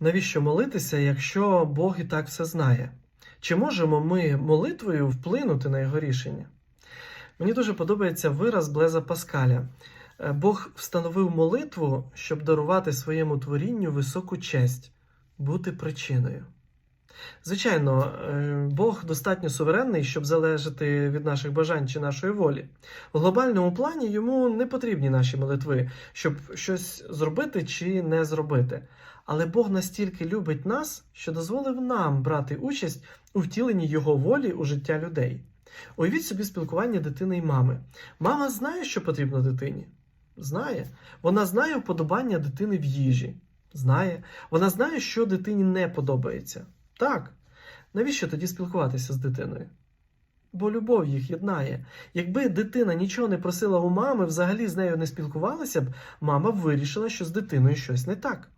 Навіщо молитися, якщо Бог і так все знає? Чи можемо ми молитвою вплинути на його рішення? Мені дуже подобається вираз Блеза Паскаля. Е, Бог встановив молитву, щоб дарувати своєму творінню високу честь, бути причиною. Звичайно, е, Бог достатньо суверенний, щоб залежати від наших бажань чи нашої волі. В глобальному плані йому не потрібні наші молитви, щоб щось зробити чи не зробити. Але Бог настільки любить нас, що дозволив нам брати участь у втіленні Його волі у життя людей. Уявіть собі спілкування дитини і мами. Мама знає, що потрібно дитині. Знає. Вона знає вподобання дитини в їжі. Знає. Вона знає, що дитині не подобається. Так. Навіщо тоді спілкуватися з дитиною? Бо любов їх єднає. Якби дитина нічого не просила у мами, взагалі з нею не спілкувалася б, мама б вирішила, що з дитиною щось не так.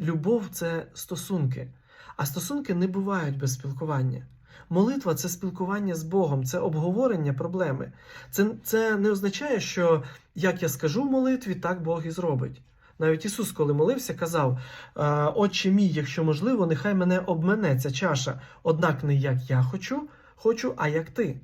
Любов це стосунки, а стосунки не бувають без спілкування. Молитва це спілкування з Богом, це обговорення проблеми. Це, це не означає, що як я скажу в молитві, так Бог і зробить. Навіть Ісус, коли молився, казав: «Е, Отче мій, якщо можливо, нехай мене обмене ця чаша, однак не як я хочу, хочу, а як ти.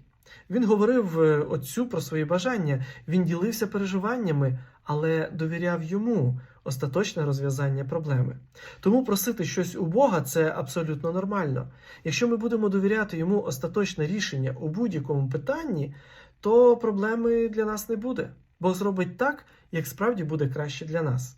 Він говорив е, Отцю про свої бажання, він ділився переживаннями, але довіряв йому остаточне розв'язання проблеми. Тому просити щось у Бога це абсолютно нормально. Якщо ми будемо довіряти йому остаточне рішення у будь-якому питанні, то проблеми для нас не буде. Бог зробить так, як справді буде краще для нас.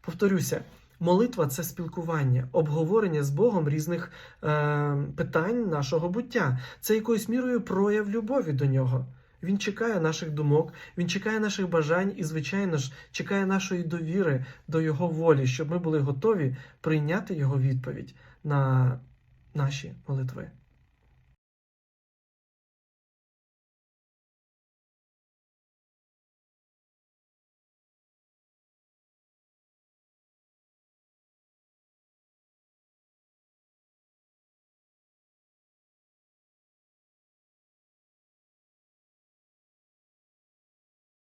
Повторюся, молитва це спілкування, обговорення з Богом різних е, питань нашого буття. Це якоюсь мірою прояв любові до нього. Він чекає наших думок, він чекає наших бажань і, звичайно ж, чекає нашої довіри до Його волі, щоб ми були готові прийняти Його відповідь на наші молитви.